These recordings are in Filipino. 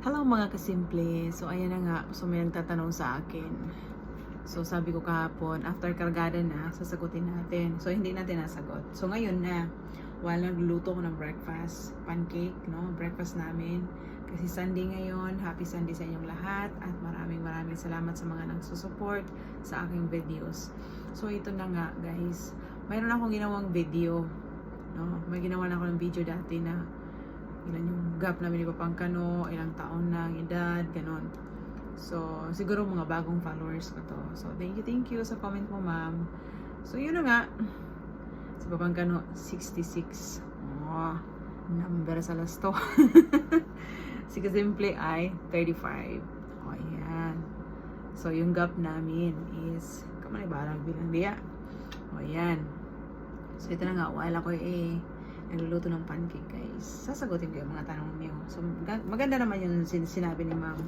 Hello mga kasimple. So ayan na nga, so may nagtatanong sa akin. So sabi ko kahapon, after kargada na, sasagutin natin. So hindi natin nasagot. So ngayon na, while nagluto ko ng breakfast, pancake, no? Breakfast namin. Kasi Sunday ngayon, happy Sunday sa inyong lahat at maraming maraming salamat sa mga nagsusupport sa aking videos. So ito na nga guys, mayroon akong ginawang video. No? May ginawa na ako ng video dati na ilan yung gap namin ni Papangkano, ilang taon na ang edad, ganon. So, siguro mga bagong followers ko to. So, thank you, thank you sa comment mo, ma'am. So, yun na nga. Si Papangkano, 66. Oh, number sa last si Kasimple ay 35. Oh, ayan. So, yung gap namin is, kamanay barang bilang diya. Oh, ayan. So, ito na nga, while ako eh, nagluluto ng pancake guys. Sasagutin ko yung mga tanong niyo. So mag- maganda naman yung sin- sinabi ni ma'am.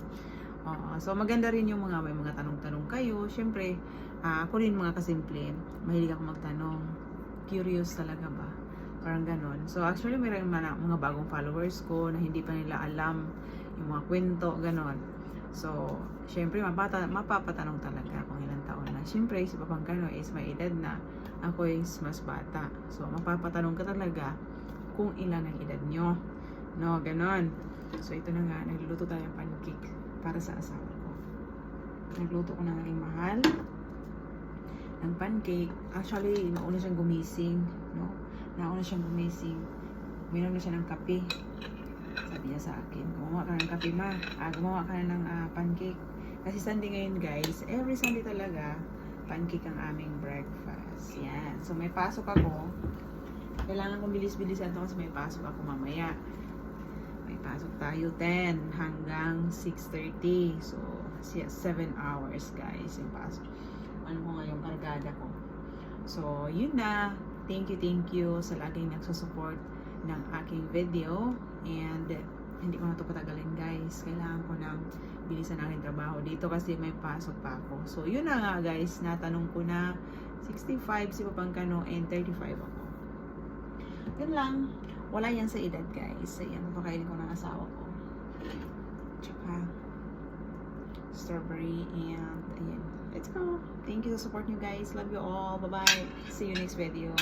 Oo. so maganda rin yung mga may mga tanong-tanong kayo. Siyempre, ah, ako rin mga kasimple, mahilig ako magtanong. Curious talaga ba? Parang ganon. So actually, mayroon mga, mga bagong followers ko na hindi pa nila alam yung mga kwento, ganon. So, syempre, mapata, mapapatanong talaga kung ilang taon na. Syempre, si Papangkano is may edad na. Ako is mas bata. So, mapapatanong ka talaga kung ilan ang edad nyo. No, ganon. So, ito na nga, nagluluto tayo ng pancake para sa asawa ko. Nagluto ko ng aking mahal ng pancake. Actually, nauna siyang gumising. No? Nauna siyang gumising. Minom na siya ng kape. Sabi niya sa akin, gumawa ka ng kape ma. Ah, gumawa ka na ng ah, pancake. Kasi Sunday ngayon guys, every Sunday talaga, pancake ang aming breakfast. Yan. So may pasok ako. Kailangan kong bilis-bilisan to kasi may pasok ako mamaya. May pasok tayo 10 hanggang 6.30. So, 7 hours guys yung pasok. Ano ko ngayong kargada ko. So, yun na. Thank you, thank you sa laging nagsusupport ng aking video. And hindi ko na ito patagalin guys. Kailangan ko nang bilisan ang aking trabaho dito kasi may pasok pa ako. So, yun na nga guys. Natanong ko na 65 si Papangkano and 35 ako. Yun lang. Wala yan sa edad guys. Ayan, papakainin ko ng asawa ko. Tsaka strawberry and ayan. Let's go. Thank you sa support nyo guys. Love you all. Bye-bye. See you next video.